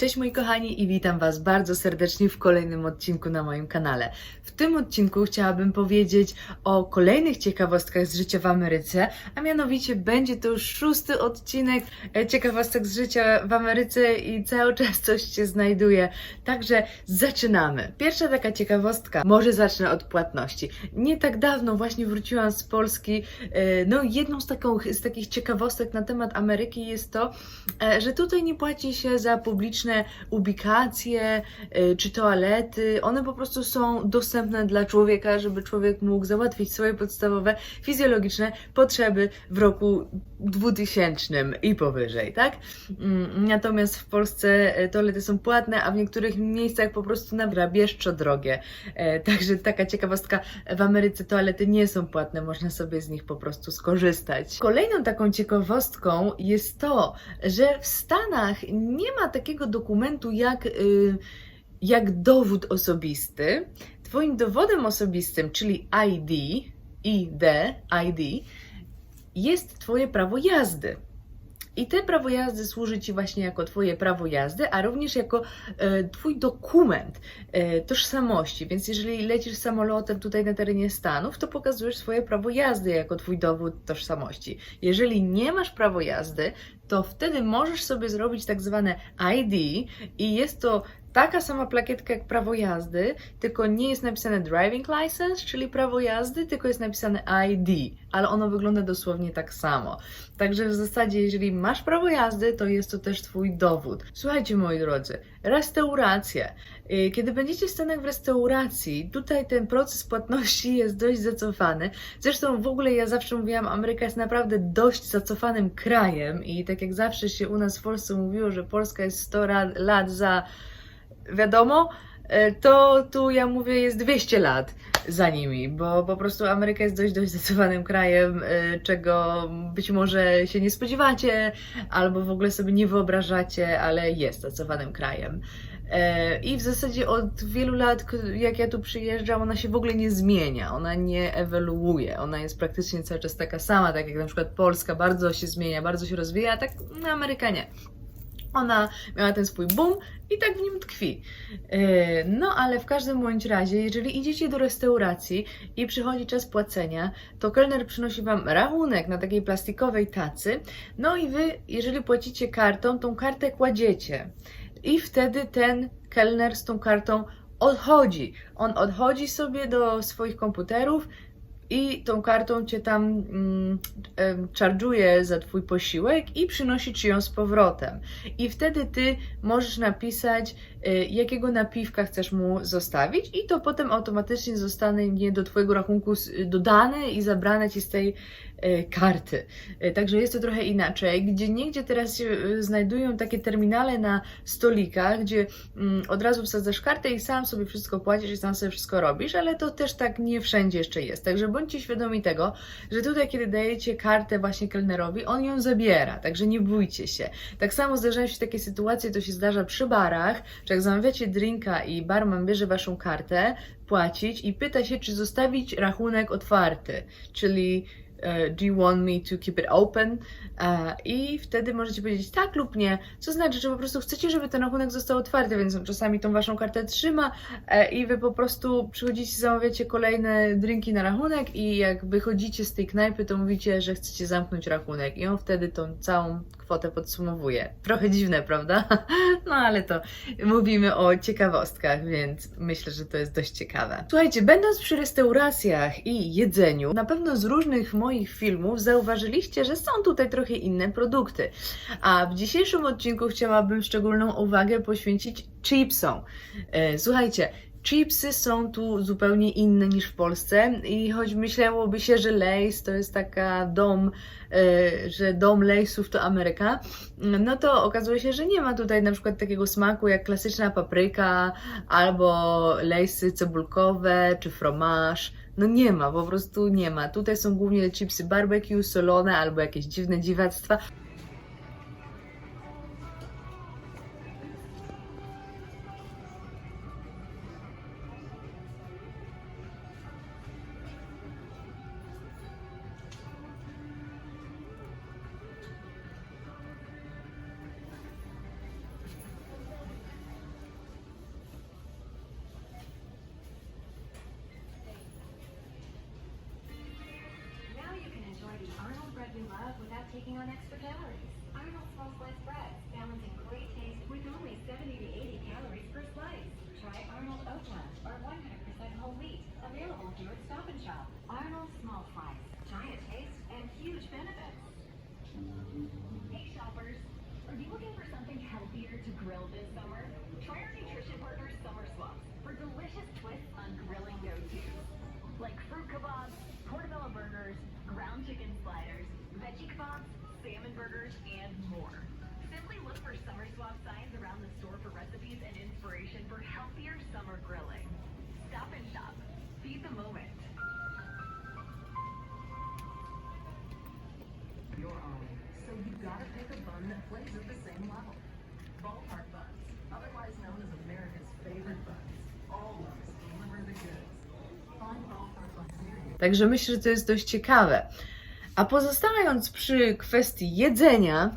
Cześć moi kochani i witam Was bardzo serdecznie w kolejnym odcinku na moim kanale. W tym odcinku chciałabym powiedzieć o kolejnych ciekawostkach z życia w Ameryce, a mianowicie będzie to już szósty odcinek e, ciekawostek z życia w Ameryce i cały czas coś się znajduje. Także zaczynamy. Pierwsza taka ciekawostka, może zacznę od płatności. Nie tak dawno właśnie wróciłam z Polski. e, No jedną z, taką, z takich ciekawostek na temat Ameryki jest to, e, że tutaj nie płaci się za publiczne ubikacje y, czy toalety. One po prostu są dostępne dla człowieka, żeby człowiek mógł załatwić swoje podstawowe fizjologiczne potrzeby w roku 2000 i powyżej, tak? Mm, Natomiast w Polsce e, toalety są płatne, a w niektórych miejscach po prostu nabrabieszczo drogie. E, Także taka ciekawostka, w Ameryce toalety nie są płatne, można sobie z nich po prostu skorzystać. Kolejną taką ciekawostką jest to, że w Stanach nie ma takiego dokumentu jak, y, jak dowód osobisty. Twoim dowodem osobistym, czyli ID, ID, ID, jest Twoje prawo jazdy. I te prawo jazdy służy Ci właśnie jako Twoje prawo jazdy, a również jako e, Twój dokument e, tożsamości. Więc jeżeli lecisz samolotem tutaj na terenie Stanów, to pokazujesz swoje prawo jazdy jako Twój dowód tożsamości. Jeżeli nie masz prawo jazdy, to wtedy możesz sobie zrobić tak zwane ID i jest to taka sama plakietka jak prawo jazdy, tylko nie jest napisane driving license, czyli prawo jazdy, tylko jest napisane ID, ale ono wygląda dosłownie tak samo. Także w zasadzie, jeżeli masz prawo jazdy, to jest to też Twój dowód. Słuchajcie, moi drodzy, restauracje. Y, Kiedy będziecie w Stanach w restauracji, tutaj ten proces płatności jest dość zacofany. Zresztą w ogóle ja zawsze mówiłam, Ameryka jest naprawdę dość zacofanym krajem i tak jak zawsze się u nas w Polsce mówiło, że Polska jest 100 ra- lat za wiadomo, e, to tu ja mówię jest 200 lat za nimi, bo po prostu Ameryka jest dość, dość zdecydowanym krajem, e, czego być może się nie spodziewacie, albo w ogóle sobie nie wyobrażacie, ale jest zdecydowanym krajem. E, I w zasadzie od wielu lat, jak ja tu przyjeżdżam, ona się w ogóle nie zmienia, ona nie ewoluuje, ona jest praktycznie cały czas taka sama, tak jak na przykład Polska bardzo się zmienia, bardzo się rozwija, a tak no, Ameryka nie. Ona miała ten swój boom i tak w nim tkwi. Yy, No, ale w każdym bądź razie, jeżeli idziecie do restauracji i przychodzi czas płacenia, to kelner przynosi Wam rachunek na takiej plastikowej tacy. No i Wy, jeżeli płacicie kartą, tą kartę kładziecie. I wtedy ten kelner z tą kartą odchodzi. On odchodzi sobie do swoich komputerów i tą kartą cię tam mm, charge'uje za twój posiłek i przynosi ci ją z powrotem. I wtedy ty możesz napisać, y, jakiego napiwka chcesz mu zostawić, i to potem automatycznie zostanie do twojego rachunku dodane i zabrane ci z tej karty. Y, Także jest to trochę inaczej. Gdzie niegdzie teraz się y, znajdują takie terminale na stolikach, gdzie mm, od razu wsadzasz kartę i sam sobie wszystko płacisz i sam sobie wszystko robisz, ale to też tak nie wszędzie jeszcze jest. Także bądźcie świadomi tego, że tutaj, kiedy dajecie kartę właśnie kelnerowi, on ją zabiera, także nie bójcie się. Tak samo zdarzają się takie sytuacje, to się zdarza przy barach, że jak zamawiacie drinka i barman bierze waszą kartę, płacić i pyta się, czy zostawić rachunek otwarty, czyli e, do you want me to keep it open? E, I wtedy możecie powiedzieć tak lub nie, co znaczy, że po prostu chcecie, żeby ten rachunek został otwarty, więc on czasami tą waszą kartę trzyma e, i wy po prostu przychodzicie, zamawiacie kolejne drinki na rachunek i jak wychodzicie z tej knajpy, to mówicie, że chcecie zamknąć rachunek i on wtedy tą całą kwotę podsumowuje. Trochę dziwne, prawda? No ale to mówimy o ciekawostkach, więc myślę, że to jest dość ciekawe. Słuchajcie, będąc przy restauracjach i jedzeniu, na pewno z różnych moich filmów zauważyliście, że są tutaj trochę inne produkty. A w dzisiejszym odcinku chciałabym szczególną uwagę poświęcić chipsom. E, Słuchajcie, chipsy są tu zupełnie inne niż w Polsce i choć myślałoby się, że Lay's to jest taka dom, e, że dom Lay'sów to Ameryka, no to okazuje się, że nie ma tutaj na przykład takiego smaku jak klasyczna papryka albo Lay'sy cebulkowe czy fromage. No nie ma, po prostu nie ma. Tutaj są głównie chipsy barbecue, solone albo jakieś dziwne dziwactwa. Taking on extra calories. Arnold small slice breads, balancing great taste with only 70 to 80 calories per slice. Try Arnold Oatland or 100% whole wheat, available here at Stop Shop. Arnold small slice, giant taste and huge benefits. Hey shoppers, are you looking for something healthier to grill this summer? Try our nutrition partner Summer Swaps for delicious twists on grilling go-tos. Like fruit kebabs, portobello burgers, ground chicken sliders, veggie kebabs, salmon burgers, and more. Simply look for Summer Swap signs around the store for recipes and inspiration for healthier summer grilling. Stop and shop. Feed the moment. your own. So you gotta pick a bun that plays at the same level. Ballpark buns, otherwise known as America's favorite buns, always deliver the goods. Find ballpark buns near you. Także myślę, że to jest dość ciekawe. A pozostając przy kwestii jedzenia,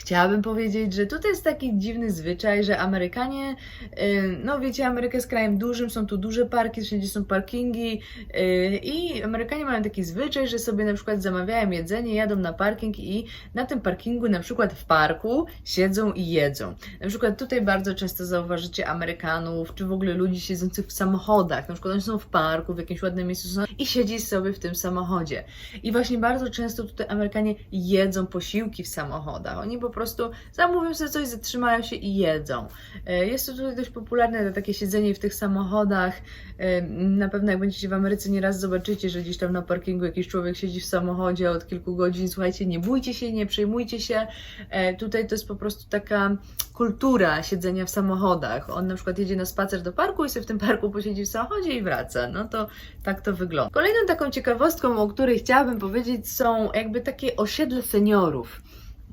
chciałabym powiedzieć, że tutaj jest taki dziwny zwyczaj, że Amerykanie, y, no wiecie, Ameryka jest krajem dużym, są tu duże parki, wszędzie są parkingi y, i Amerykanie mają taki zwyczaj, że sobie na przykład zamawiają jedzenie, jadą na parking i na tym parkingu, na przykład w parku, siedzą i jedzą. Na przykład tutaj bardzo często zauważycie Amerykanów, czy w ogóle ludzi siedzących w samochodach. Na przykład oni są w parku, w jakimś ładnym miejscu są i siedzi sobie w tym samochodzie. I właśnie bardzo często tutaj Amerykanie jedzą posiłki w samochodach. Oni po prostu zamówią sobie coś, zatrzymają się i jedzą. E, Jest to tutaj dość popularne, to takie siedzenie w tych samochodach. E, Na pewno jak będziecie w Ameryce nieraz zobaczycie, że gdzieś tam na parkingu jakiś człowiek siedzi w samochodzie od kilku godzin. Słuchajcie, nie bójcie się, nie przejmujcie się. E, Tutaj to jest po prostu taka kultura siedzenia w samochodach. On na przykład jedzie na spacer do parku i sobie w tym parku posiedzi w samochodzie i wraca. No to tak to wygląda. Kolejną taką ciekawostką, o której chciałabym powiedzieć, są jakby takie osiedle seniorów.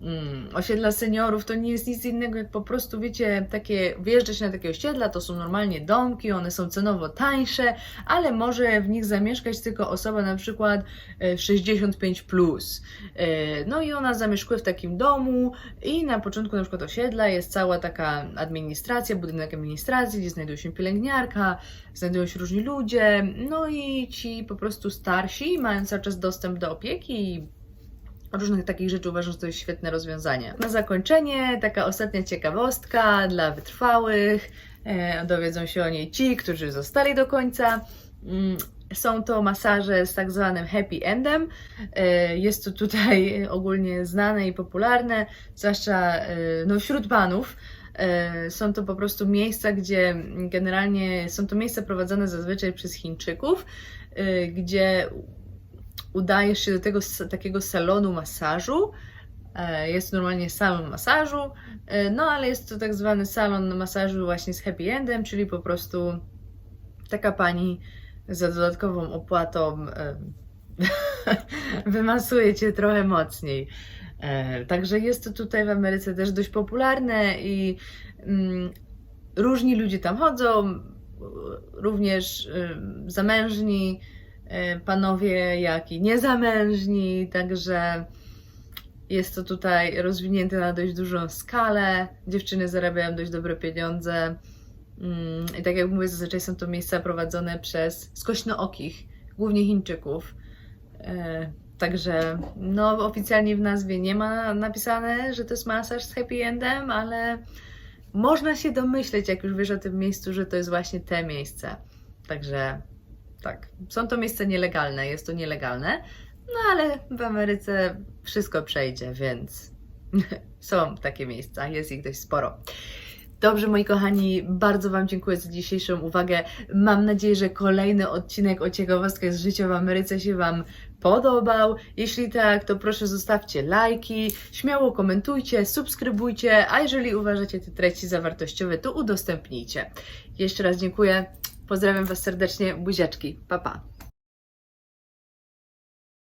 Mm, osiedla seniorów to nie jest nic innego jak po prostu, wiecie, takie, wjeżdża się na takie osiedla, to są normalnie domki, one są cenowo tańsze, ale może w nich zamieszkać tylko osoba na przykład e, 65 plus. E, No i ona zamieszkuje w takim domu i na początku na przykład osiedla jest cała taka administracja, budynek administracji, gdzie znajduje się pielęgniarka, znajdują się różni ludzie, no i ci po prostu starsi mają cały czas dostęp do opieki różnych takich rzeczy uważam, że to jest świetne rozwiązanie. Na zakończenie taka ostatnia ciekawostka dla wytrwałych. E, dowiedzą się o niej ci, którzy zostali do końca. Mm, Są to masaże z tak zwanym happy endem. E, Jest to tutaj ogólnie znane i popularne, zwłaszcza e, no, wśród panów. Są to po prostu miejsca, gdzie generalnie są to miejsca prowadzone zazwyczaj przez Chińczyków, gdzie udajesz się do tego takiego salonu masażu. E, Jest normalnie salon masażu, e, no ale jest to tak zwany salon masażu właśnie z happy endem, czyli po prostu taka pani za dodatkową opłatą e, wymasuje cię trochę mocniej. Także jest to tutaj w Ameryce też dość popularne i mm, różni ludzie tam chodzą, również zamężni panowie, jak i niezamężni, także jest to tutaj rozwinięte na dość dużą skalę. Dziewczyny zarabiają dość dobre pieniądze. Mm, I tak jak mówię, zazwyczaj są to miejsca prowadzone przez skośnookich, głównie Chińczyków. E, Także no, oficjalnie w nazwie nie ma napisane, że to jest masaż z happy endem, ale można się domyśleć, jak już wiesz o tym miejscu, że to jest właśnie te miejsce. Także tak, są to miejsca nielegalne, jest to nielegalne, no ale w Ameryce wszystko przejdzie, więc są takie miejsca, jest ich dość sporo. Dobrze, moi kochani, bardzo Wam dziękuję za dzisiejszą uwagę. Mam nadzieję, że kolejny odcinek o ciekawostkach z życia w Ameryce się Wam podobał. Jeśli tak, to proszę zostawcie lajki, śmiało komentujcie, subskrybujcie, a jeżeli uważacie te treści za wartościowe, to udostępnijcie. Jeszcze raz dziękuję. Pozdrawiam Was serdecznie, buziaczki. Pa, pa.